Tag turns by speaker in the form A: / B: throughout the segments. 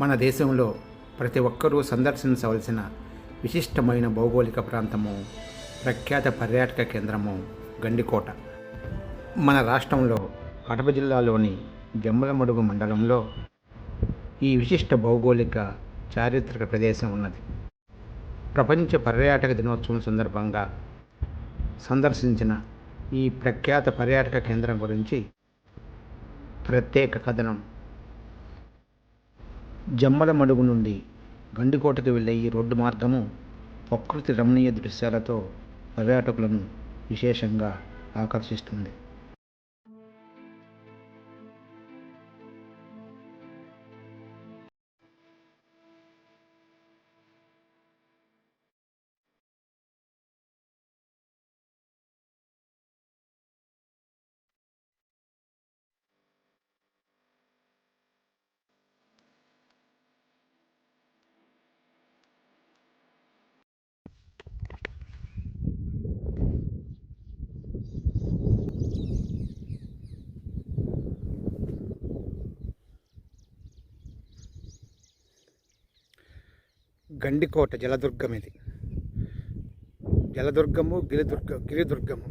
A: మన దేశంలో ప్రతి ఒక్కరూ సందర్శించవలసిన విశిష్టమైన భౌగోళిక ప్రాంతము ప్రఖ్యాత పర్యాటక కేంద్రము గండికోట. మన రాష్ట్రంలో కడప జిల్లాలోని జమ్మలమడుగు మండలంలో ఈ విశిష్ట భౌగోళిక చారిత్రక ప్రదేశం ఉన్నది. ప్రపంచ పర్యాటక దినోత్సవం సందర్భంగా సందర్శించిన ఈ ప్రఖ్యాత పర్యాటక కేంద్రం గురించి ప్రత్యేక కథనం జమ్మల మడుగు నుండి గండికోటకు వెళ్ళే ఈ రోడ్డు మార్గము ప్రకృతి రమణీయ దృశ్యాలతో పర్యాటకులను విశేషంగా ఆకర్షిస్తుంది. గండికోట జలదుర్గం ఇది. జలదుర్గము గిరిదుర్గ గిరిదుర్గము.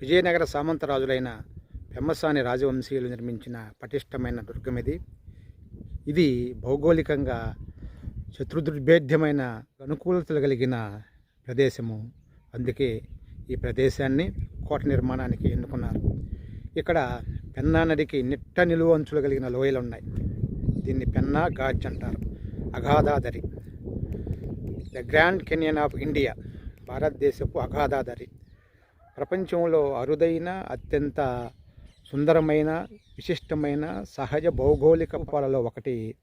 A: విజయనగర సామంతరాజులైన పెమ్మసాని రాజవంశీయులు నిర్మించిన పటిష్టమైన దుర్గం ఇది. ఇది భౌగోళికంగా శత్రుదుర్భేద్యమైన అనుకూలతలు కలిగిన ప్రదేశము. అందుకే ఈ ప్రదేశాన్ని కోట నిర్మాణానికి ఎన్నుకున్నారు. ఇక్కడ పెన్నా నదికి నిట్ట నిలువ అంచులు కలిగిన లోయలు ఉన్నాయి దీన్ని పెన్నా గాజ్ అంటారు. అగాధాదరి. The grand canyon of India భారతదేశపు అగాధాదరి ప్రపంచంలో అరుదైన అత్యంత సుందరమైన విశిష్టమైన సహజ భౌగోళిక పాలలో ఒకటి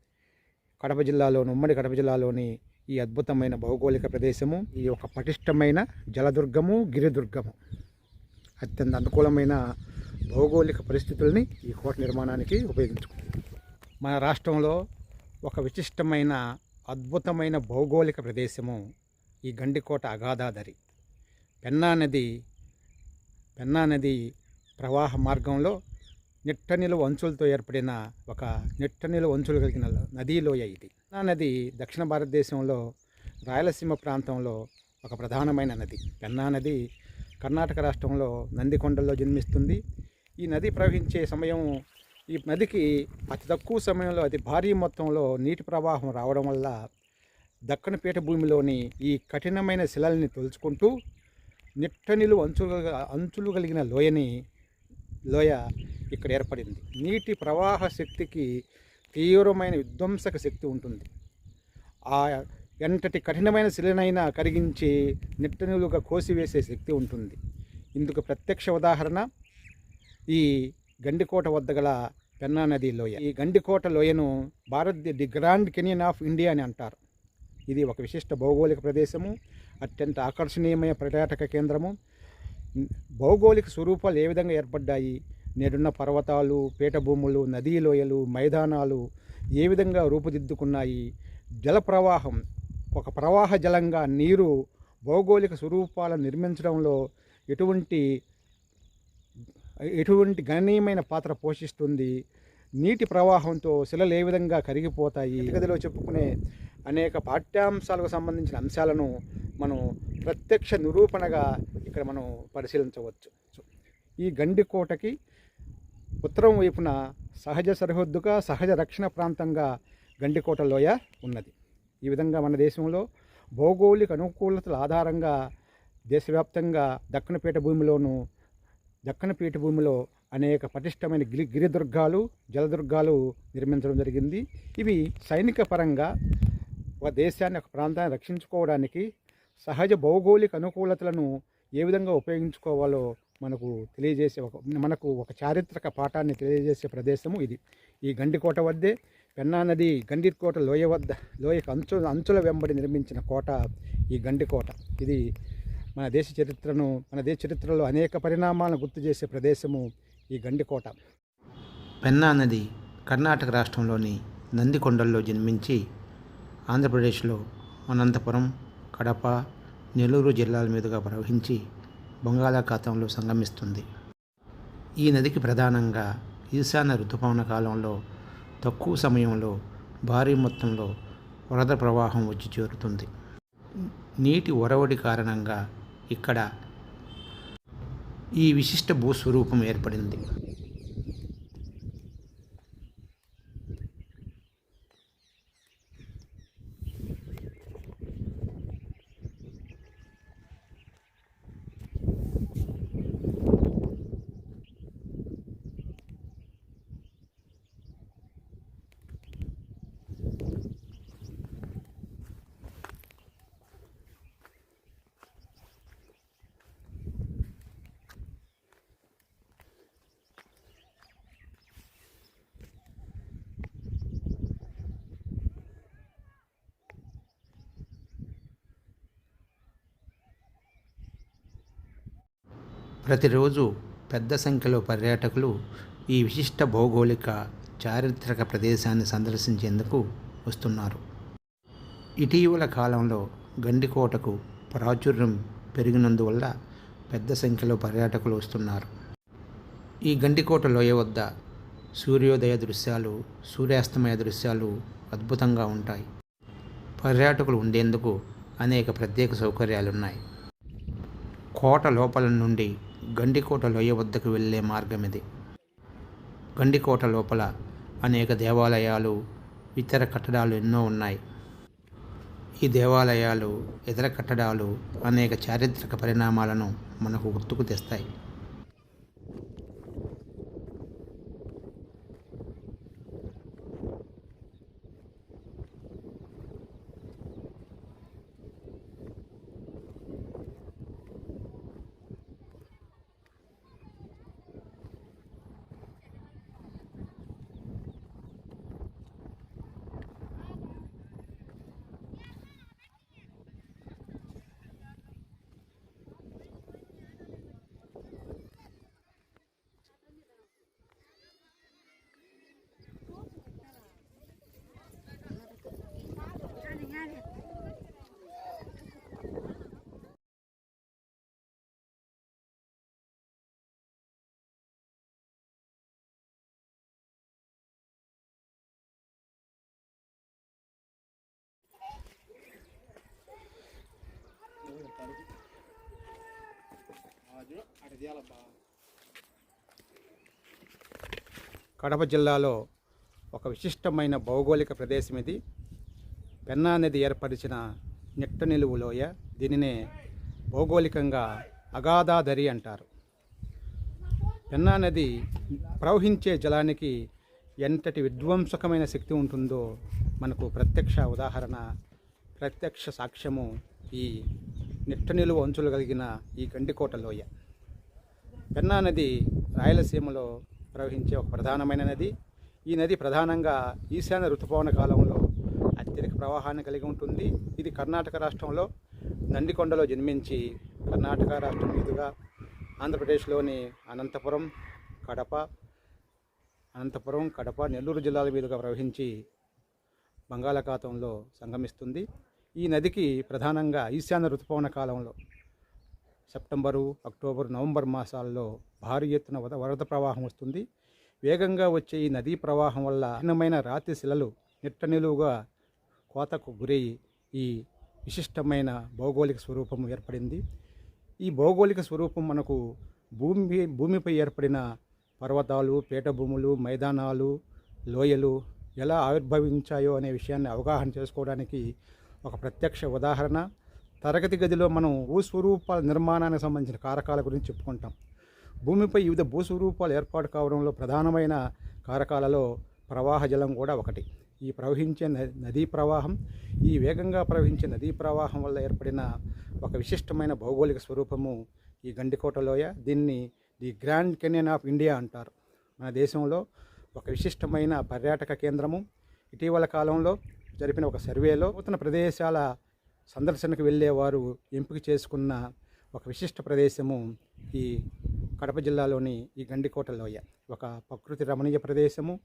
A: కడప జిల్లాలోని ఉమ్మడి కడప జిల్లాలోని ఈ అద్భుతమైన భౌగోళిక ప్రదేశము. ఈ ఒక పటిష్టమైన జలదుర్గము గిరిదుర్గము. అత్యంత అనుకూలమైన భౌగోళిక పరిస్థితుల్ని ఈ కోట నిర్మాణానికి ఉపయోగించుకుంది. మన రాష్ట్రంలో ఒక విశిష్టమైన అద్భుతమైన భౌగోళిక ప్రదేశము ఈ గండికోట అగాధాదరి. పెన్నా నది పెన్నా నది ప్రవాహ మార్గంలో నిట్టనిలువ అంచులతో ఏర్పడిన ఒక నిట్టనిలువ అంచులు కలిగిన నదీలోయ ఇది. పెన్నా నది దక్షిణ భారతదేశంలో రాయలసీమ ప్రాంతంలో ఒక ప్రధానమైన నది. పెన్నా నది కర్ణాటక రాష్ట్రంలో నందికొండల్లో జన్మిస్తుంది. ఈ నది ప్రవహించే సమయం ఈ నదికి అతి తక్కువ సమయంలో అతి భారీ మొత్తంలో నీటి ప్రవాహం రావడం వల్ల దక్కన పీఠభూమిలోని ఈ కఠినమైన శిలల్ని తొలుచుకుంటూ నిట్టనిలు అంచు అంచులు కలిగిన లోయని లోయ ఇక్కడ ఏర్పడింది. నీటి ప్రవాహ శక్తికి తీవ్రమైన విధ్వంసక శక్తి ఉంటుంది. ఆ ఎంతటి కఠినమైన శిలనైనా కరిగించి నిట్టనిలుగా కోసివేసే శక్తి ఉంటుంది. ఇందుకు ప్రత్యక్ష ఉదాహరణ ఈ గండికోట వద్ద గల పెన్నా నది లోయ. ఈ Gandikota లోయను Bharat the grand canyon of India అని అంటారు. ఇది ఒక విశిష్ట భౌగోళిక ప్రదేశము అత్యంత ఆకర్షణీయమైన పర్యాటక కేంద్రము. భౌగోళిక స్వరూపాలు ఏ విధంగా ఏర్పడ్డాయి? నేడున్న పర్వతాలు పీఠభూములు నదీ లోయలు మైదానాలు ఏ విధంగా రూపుదిద్దుకున్నాయి? జల ప్రవాహం ఒక ప్రవాహ జలంగా నీరు భౌగోళిక స్వరూపాలను నిర్మించడంలో ఎటువంటి ఎటువంటి గణనీయమైన పాత్ర పోషిస్తుంది? నీటి ప్రవాహంతో శిలలు ఏ విధంగా కరిగిపోతాయి? గదిలో చెప్పుకునే అనేక పాఠ్యాంశాలకు సంబంధించిన అంశాలను మనం ప్రత్యక్ష నిరూపణగా ఇక్కడ మనం పరిశీలించవచ్చు. ఈ గండికోటకి ఉత్తరం వైపున సహజ సరిహద్దుగా సహజ రక్షణ ప్రాంతంగా గండికోట లోయ ఉన్నది. ఈ విధంగా మన దేశంలో భౌగోళిక అనుకూలతల ఆధారంగా దేశవ్యాప్తంగా దక్కనపేట భూమిలోనూ దక్కన పీఠభూమిలో అనేక పటిష్టమైన గిరి గిరిదుర్గాలు జలదుర్గాలు నిర్మించడం జరిగింది. ఇవి సైనిక పరంగా ఒక దేశాన్ని ఒక ప్రాంతాన్ని రక్షించుకోవడానికి సహజ భౌగోళిక అనుకూలతలను ఏ విధంగా ఉపయోగించుకోవాలో మనకు తెలియజేసే ఒక మనకు ఒక చారిత్రక పాఠాన్ని తెలియజేసే ప్రదేశము ఇది. ఈ గండికోట వద్దే పెన్నా నది గండికోట లోయ వద్ద లోయకు అంచు అంచుల వెంబడి నిర్మించిన కోట ఈ గండికోట. ఇది మన దేశ చరిత్రను మన దేశ చరిత్రలో అనేక పరిణామాలను గుర్తు చేసే ప్రదేశము ఈ గండికోట. పెన్నా నది కర్ణాటక రాష్ట్రంలోని నందికొండల్లో జన్మించి ఆంధ్రప్రదేశ్లో అనంతపురం కడప నెల్లూరు జిల్లాల మీదుగా ప్రవహించి బంగాళాఖాతంలో సంగమిస్తుంది. ఈ నదికి ప్రధానంగా ఈశాన్య ఋతుపవన కాలంలో తక్కువ సమయంలో భారీ మొత్తంలో వరద ప్రవాహం వచ్చి చేరుతుంది. నీటి ఒరవడి కారణంగా ఇక్కడ ఈ విశిష్ట భూస్వరూపం ఏర్పడింది. ప్రతిరోజు పెద్ద సంఖ్యలో పర్యాటకులు ఈ విశిష్ట భౌగోళిక చారిత్రక ప్రదేశాన్ని సందర్శించేందుకు వస్తున్నారు. ఇటీవల కాలంలో గండికోటకు ప్రాచుర్యం పెరిగినందువల్ల పెద్ద సంఖ్యలో పర్యాటకులు వస్తున్నారు. ఈ గండికోట లోయ వద్ద సూర్యోదయ దృశ్యాలు సూర్యాస్తమయ దృశ్యాలు అద్భుతంగా ఉంటాయి. పర్యాటకులు ఉండేందుకు అనేక ప్రత్యేక సౌకర్యాలు ఉన్నాయి కోట లోపల నుండి గండికోట లోయ వద్దకు వెళ్ళే మార్గం ఇది. గండికోట లోపల అనేక దేవాలయాలు ఇతర కట్టడాలు ఎన్నో ఉన్నాయి. ఈ దేవాలయాలు ఇతర కట్టడాలు అనేక చారిత్రక పరిణామాలను మనకు గుర్తుకు తెస్తాయి. కడప జిల్లాలో ఒక విశిష్టమైన భౌగోళిక ప్రదేశం ఇది. పెన్నా నది ఏర్పరిచిన నిట్ట నిలువు లోయ దీనినే భౌగోళికంగా అగాధాదరి అంటారు. పెన్నా నది ప్రవహించే జలానికి ఎంతటి విధ్వంసకమైన శక్తి ఉంటుందో మనకు ప్రత్యక్ష ఉదాహరణ ప్రత్యక్ష సాక్ష్యము ఈ నిట్ట నిలువ అంచులు కలిగిన ఈ గండికోట లోయ. పెన్నా నది రాయలసీమలో ప్రవహించే ఒక ప్రధానమైన నది. ఈ నది ప్రధానంగా ఈశాన్య ఋతుపవన కాలంలో అత్యధిక ప్రవాహాన్ని కలిగి ఉంటుంది. ఇది కర్ణాటక రాష్ట్రంలో నందికొండలో జన్మించి కర్ణాటక రాష్ట్రం మీదుగా ఆంధ్రప్రదేశ్లోని అనంతపురం కడప అనంతపురం కడప నెల్లూరు జిల్లాల మీదుగా ప్రవహించి బంగాళాఖాతంలో సంగమిస్తుంది. ఈ నదికి ప్రధానంగా ఈశాన్య ఋతుపవన కాలంలో సెప్టెంబరు అక్టోబర్ నవంబర్ మాసాల్లో భారీ ఎత్తున వరద ప్రవాహం వస్తుంది. వేగంగా వచ్చే ఈ నదీ ప్రవాహం వల్ల కఠినమైన రాతి శిలలు నిట్ట నిలువుగా కోతకు గురై ఈ విశిష్టమైన భౌగోళిక స్వరూపం ఏర్పడింది. ఈ భౌగోళిక స్వరూపం మనకు భూమి భూమిపై ఏర్పడిన పర్వతాలు పీఠభూములు మైదానాలు లోయలు ఎలా ఆవిర్భవించాయో అనే విషయాన్ని అవగాహన చేసుకోవడానికి ఒక ప్రత్యక్ష ఉదాహరణ. తరగతి గదిలో మనం భూస్వరూపాల నిర్మాణానికి సంబంధించిన కారకాల గురించి చెప్పుకుంటాం. భూమిపై వివిధ భూస్వరూపాలు ఏర్పాటు కావడంలో ప్రధానమైన కారకాలలో ప్రవాహ జలం కూడా ఒకటి. ఈ ప్రవహించే న- నదీ ప్రవాహం ఈ వేగంగా ప్రవహించే నదీ ప్రవాహం వల్ల ఏర్పడిన ఒక విశిష్టమైన భౌగోళిక స్వరూపము ఈ గండికోట లోయ దీన్ని the grand canyon of India అంటారు. మన దేశంలో ఒక విశిష్టమైన పర్యాటక కేంద్రము. ఇటీవల కాలంలో జరిపిన ఒక సర్వేలో నూతన ప్రదేశాల సందర్శనకు వెళ్ళేవారు ఎంపిక చేసుకున్న ఒక విశిష్ట ప్రదేశము ఈ కడప జిల్లాలోని ఈ గండికోట లోయ ఒక ప్రకృతి రమణీయ ప్రదేశము.